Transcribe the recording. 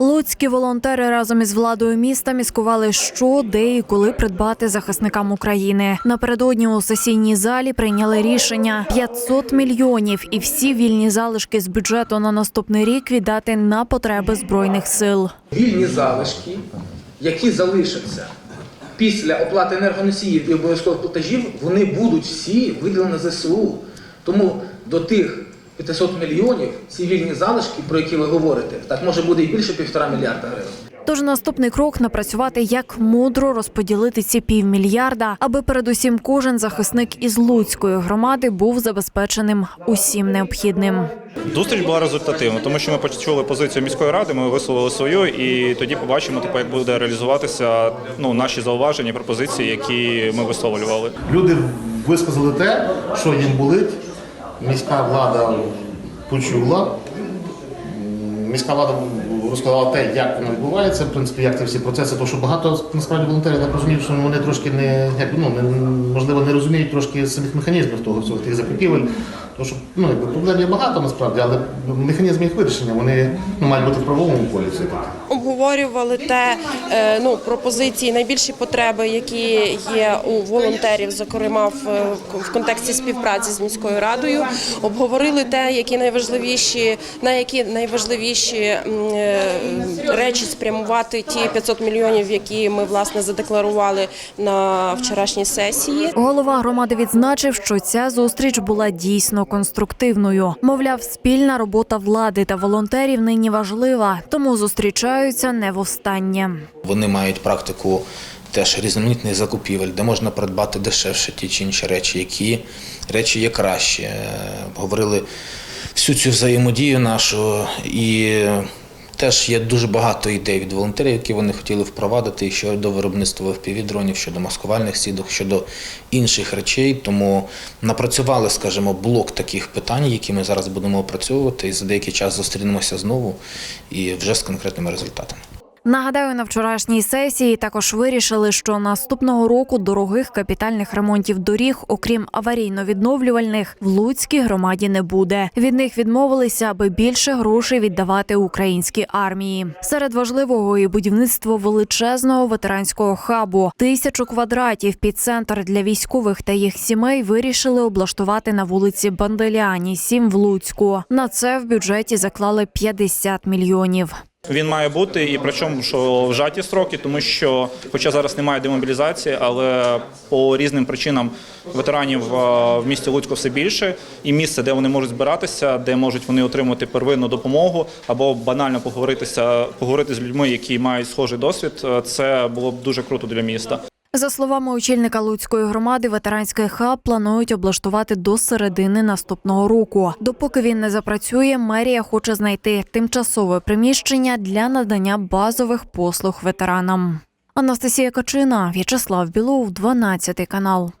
Луцькі волонтери разом із владою міста міскували, що, де і коли придбати захисникам України. Напередодні у сесійній залі прийняли рішення 500 мільйонів і всі вільні залишки з бюджету на наступний рік віддати на потреби збройних сил. вільні залишки, які залишаться після оплати енергоносіїв і обов'язкових платежів, вони будуть всі виділені ЗСУ. Тому до тих 500 мільйонів ці вільні залишки, про які ви говорите, так може буде і більше півтора мільярда гривень. Тож наступний крок напрацювати, як мудро розподілити ці півмільярда, аби передусім кожен захисник із Луцької громади був забезпеченим усім необхідним. Зустріч була результативна, тому що ми почули позицію міської ради, ми висловили свою, і тоді побачимо, типу, як буде реалізуватися ну, наші зауваження, пропозиції, які ми висловлювали. Люди висказали те, що їм болить. Міська влада почула. Міська влада розказала те, як воно відбувається, в принципі, як ці всі процеси, тому що багато насправді волонтерів так розуміють, що вони трошки не як ну не можливо не розуміють трошки самих механізмів того всього тих закупівель. Тому що ну якби проблем є багато насправді, але механізми їх вирішення вони ну мають бути в правовому полі обговорювали те, е, ну пропозиції, найбільші потреби, які є у волонтерів, зокрема в, в контексті співпраці з міською радою. Обговорили те, які найважливіші, на які найважливіші е, речі спрямувати ті 500 мільйонів, які ми власне задекларували на вчорашній сесії. Голова громади відзначив, що ця зустріч була дійсно конструктивною. Мовляв, спільна робота влади та волонтерів нині важлива, тому зустрічаються не востаннє. Вони мають практику теж різноманітних закупівель, де можна придбати дешевше ті чи інші речі, які речі є кращі. Е, Говорили всю цю взаємодію нашу і. Теж є дуже багато ідей від волонтерів, які вони хотіли впровадити щодо виробництва впівдронів, щодо маскувальних сіток, щодо інших речей. Тому напрацювали, скажімо, блок таких питань, які ми зараз будемо опрацьовувати, і за деякий час зустрінемося знову і вже з конкретними результатами. Нагадаю, на вчорашній сесії також вирішили, що наступного року дорогих капітальних ремонтів доріг, окрім аварійно-відновлювальних, в Луцькій громаді не буде. Від них відмовилися, аби більше грошей віддавати українській армії. Серед важливого і будівництво величезного ветеранського хабу. Тисячу квадратів під центр для військових та їх сімей вирішили облаштувати на вулиці Банделяні, 7 в Луцьку. На це в бюджеті заклали 50 мільйонів. Він має бути, і причому що вжаті строки, тому що, хоча зараз немає демобілізації, але по різним причинам ветеранів е, в місті Луцько все більше, і місце, де вони можуть збиратися, де можуть вони отримати первинну допомогу, або банально поговоритися, поговорити з людьми, які мають схожий досвід. е, Це було б дуже круто для міста. За словами очільника Луцької громади, ветеранський хаб планують облаштувати до середини наступного року. Допоки він не запрацює, мерія хоче знайти тимчасове приміщення для надання базових послуг ветеранам. Анастасія Качина, В'ячеслав Білов, 12 канал.